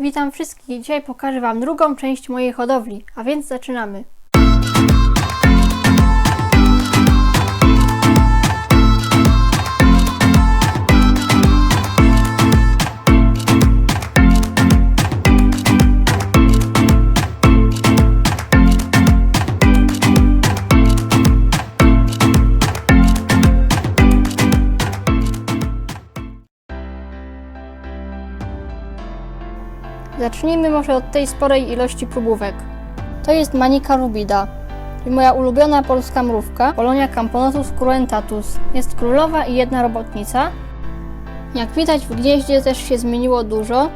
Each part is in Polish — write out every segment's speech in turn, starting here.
Witam wszystkich. Dzisiaj pokażę Wam drugą część mojej hodowli, a więc zaczynamy. Zacznijmy może od tej sporej ilości próbówek. To jest Manika rubida. I moja ulubiona polska mrówka, Polonia camponotus cruentatus. Jest królowa i jedna robotnica. Jak widać w gnieździe też się zmieniło dużo.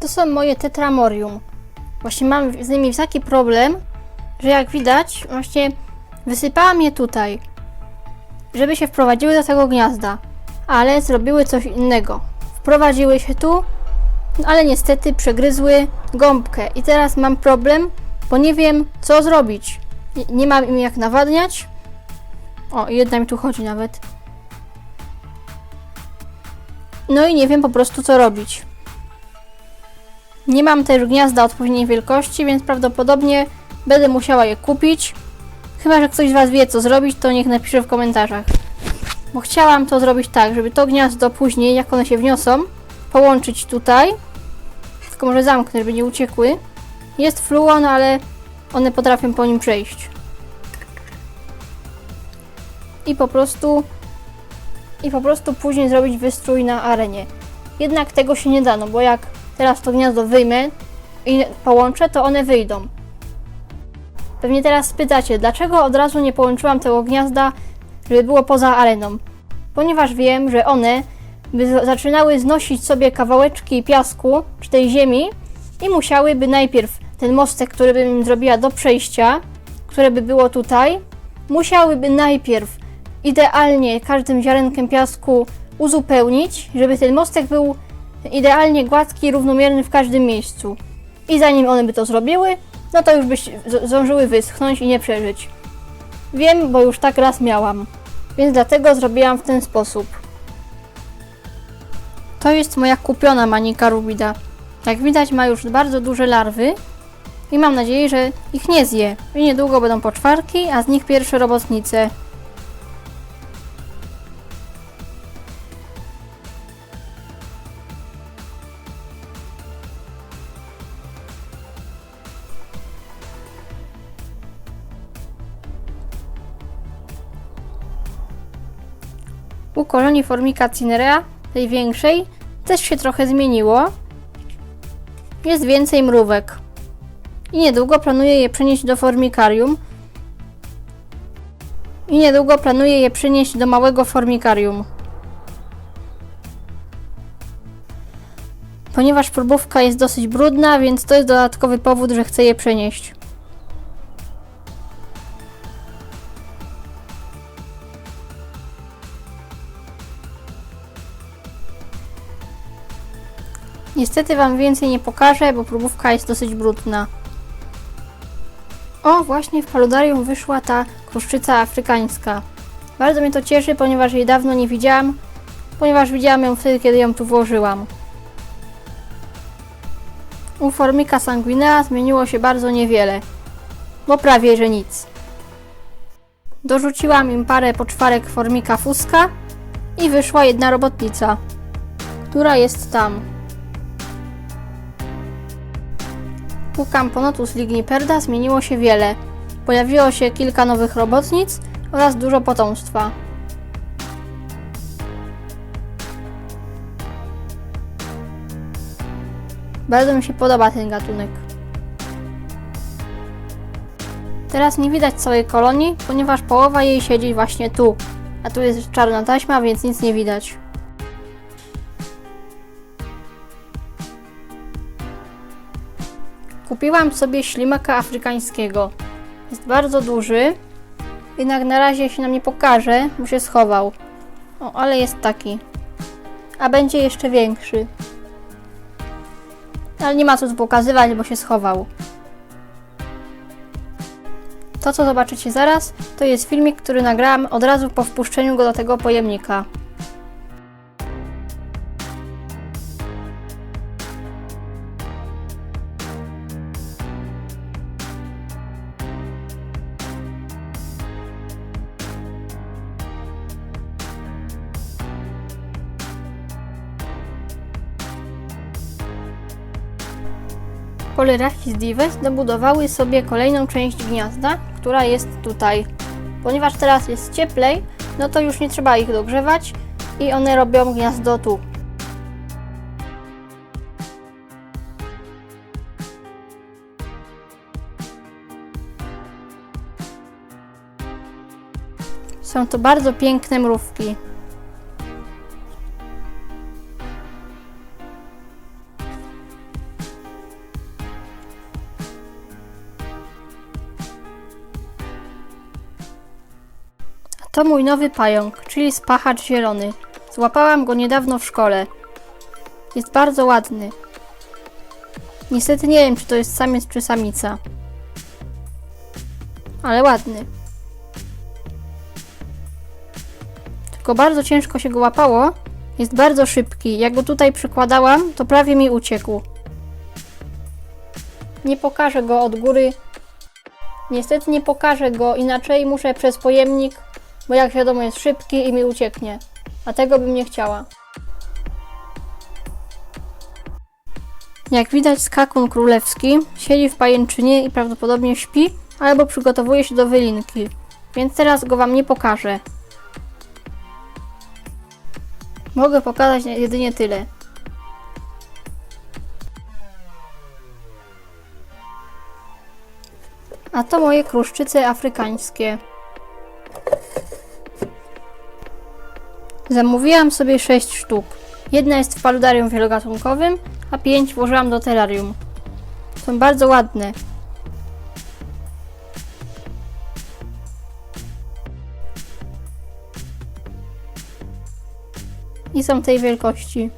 To są moje tetramorium. Właśnie mam z nimi taki problem, że jak widać, właśnie wysypałam je tutaj, żeby się wprowadziły do tego gniazda, ale zrobiły coś innego. Wprowadziły się tu, ale niestety przegryzły gąbkę i teraz mam problem, bo nie wiem co zrobić. Nie, nie mam im jak nawadniać. O, jedna mi tu chodzi nawet. No i nie wiem po prostu co robić. Nie mam też gniazda odpowiedniej wielkości, więc prawdopodobnie Będę musiała je kupić. Chyba, że ktoś z Was wie, co zrobić, to niech napisze w komentarzach. Bo chciałam to zrobić tak, żeby to gniazdo później, jak one się wniosą, połączyć tutaj. Tylko może zamknę, żeby nie uciekły. Jest fluon, ale one potrafią po nim przejść. I po prostu i po prostu później zrobić wystrój na arenie. Jednak tego się nie da, no bo jak teraz to gniazdo wyjmę i połączę, to one wyjdą. Pewnie teraz spytacie, dlaczego od razu nie połączyłam tego gniazda, żeby było poza areną? Ponieważ wiem, że one by zaczynały znosić sobie kawałeczki piasku czy tej ziemi i musiałyby najpierw ten mostek, który bym im zrobiła do przejścia, które by było tutaj, musiałyby najpierw idealnie każdym ziarenkiem piasku uzupełnić, żeby ten mostek był idealnie gładki równomierny w każdym miejscu. I zanim one by to zrobiły, no to już byś zdążyły wyschnąć i nie przeżyć. Wiem, bo już tak raz miałam, więc dlatego zrobiłam w ten sposób. To jest moja kupiona manika rubida. Jak widać ma już bardzo duże larwy i mam nadzieję, że ich nie zje. I niedługo będą poczwarki, a z nich pierwsze robotnice. U kolonii Formica cinerea, tej większej, też się trochę zmieniło. Jest więcej mrówek. I niedługo planuję je przenieść do formikarium. I niedługo planuję je przenieść do małego formikarium. Ponieważ próbówka jest dosyć brudna, więc to jest dodatkowy powód, że chcę je przenieść. Niestety Wam więcej nie pokażę, bo próbówka jest dosyć brudna. O, właśnie w paludarium wyszła ta kruszczyca afrykańska. Bardzo mnie to cieszy, ponieważ jej dawno nie widziałam, ponieważ widziałam ją wtedy, kiedy ją tu włożyłam. U Formica sanguinea zmieniło się bardzo niewiele, bo prawie że nic. Dorzuciłam im parę poczwarek Formica fuska i wyszła jedna robotnica, która jest tam. U Camponotus ligniperda zmieniło się wiele. Pojawiło się kilka nowych robotnic oraz dużo potomstwa. Bardzo mi się podoba ten gatunek. Teraz nie widać całej kolonii, ponieważ połowa jej siedzi właśnie tu. A tu jest czarna taśma, więc nic nie widać. Kupiłam sobie ślimaka afrykańskiego. Jest bardzo duży, jednak na razie się nam nie pokaże, bo się schował. O, ale jest taki. A będzie jeszcze większy. Ale nie ma co tu pokazywać, bo się schował. To, co zobaczycie zaraz, to jest filmik, który nagrałam od razu po wpuszczeniu go do tego pojemnika. Polyrachis dives dobudowały sobie kolejną część gniazda, która jest tutaj. Ponieważ teraz jest cieplej, no to już nie trzeba ich dogrzewać i one robią gniazdo tu. Są to bardzo piękne mrówki. To mój nowy pająk, czyli spachacz zielony. Złapałam go niedawno w szkole. Jest bardzo ładny. Niestety nie wiem, czy to jest samiec czy samica. Ale ładny. Tylko bardzo ciężko się go łapało. Jest bardzo szybki. Jak go tutaj przykładałam, to prawie mi uciekł. Nie pokażę go od góry. Niestety nie pokażę go, inaczej muszę przez pojemnik bo jak wiadomo jest szybki i mi ucieknie, a tego bym nie chciała. Jak widać skakun królewski siedzi w pajęczynie i prawdopodobnie śpi, albo przygotowuje się do wylinki, więc teraz go wam nie pokażę. Mogę pokazać jedynie tyle. A to moje kruszczyce afrykańskie. Zamówiłam sobie 6 sztuk. Jedna jest w paludarium wielogatunkowym, a 5 włożyłam do terrarium. Są bardzo ładne. I są tej wielkości.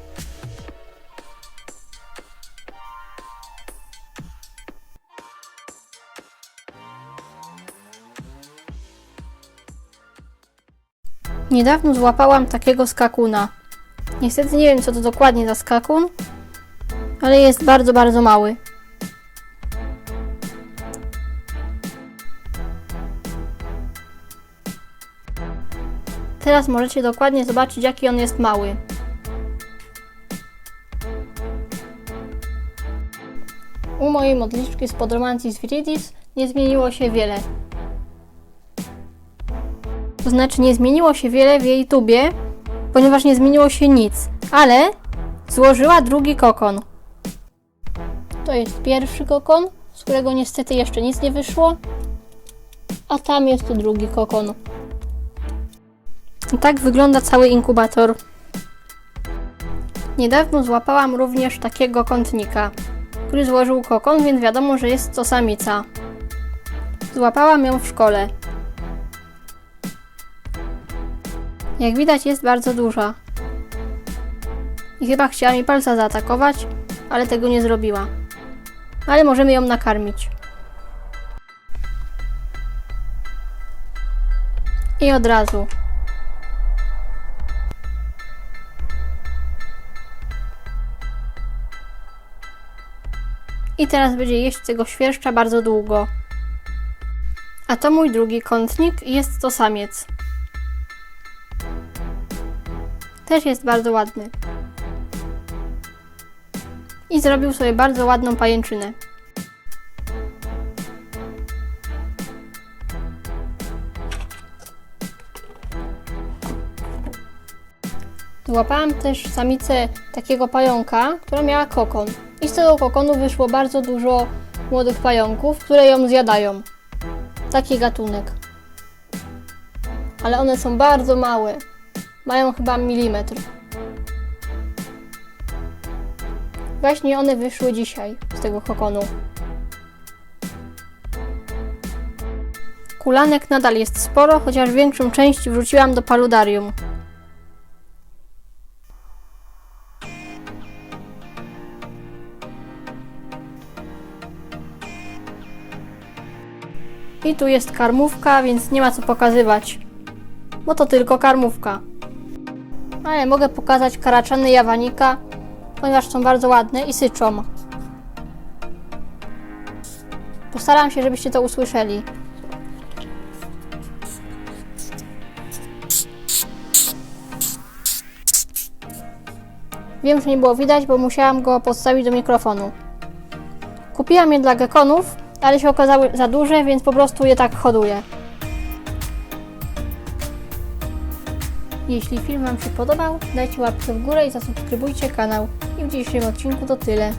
Niedawno złapałam takiego skakuna. Niestety nie wiem, co to dokładnie za skakun, ale jest bardzo, bardzo mały. Teraz możecie dokładnie zobaczyć, jaki on jest mały. U mojej modliczki z Podromantis viridis nie zmieniło się wiele. To znaczy nie zmieniło się wiele w jej tubie, ponieważ nie zmieniło się nic, ale złożyła drugi kokon. To jest pierwszy kokon, z którego niestety jeszcze nic nie wyszło, a tam jest drugi kokon. Tak wygląda cały inkubator. Niedawno złapałam również takiego kątnika, który złożył kokon, więc wiadomo, że jest to samica. Złapałam ją w szkole. Jak widać jest bardzo duża. I chyba chciała mi palca zaatakować, ale tego nie zrobiła. Ale możemy ją nakarmić. I od razu. I teraz będzie jeść tego świerszcza bardzo długo. A to mój drugi kątnik i jest to samiec. Też jest bardzo ładny. I zrobił sobie bardzo ładną pajęczynę. Złapałam też samicę takiego pająka, która miała kokon. I z tego kokonu wyszło bardzo dużo młodych pająków, które ją zjadają. Taki gatunek. Ale one są bardzo małe. Mają chyba milimetr. Właśnie one wyszły dzisiaj z tego kokonu. Kulanek nadal jest sporo, chociaż większą część wrzuciłam do paludarium. I tu jest karmówka, więc nie ma co pokazywać. Bo to tylko karmówka. Ale mogę pokazać karaczany jawanika, ponieważ są bardzo ładne i syczą. Postaram się, żebyście to usłyszeli. Wiem, że nie było widać, bo musiałam go podstawić do mikrofonu. Kupiłam je dla gekonów, ale się okazały za duże, więc po prostu je tak hoduję. Jeśli film Wam się podobał, dajcie łapkę w górę i zasubskrybujcie kanał. I w dzisiejszym odcinku to tyle.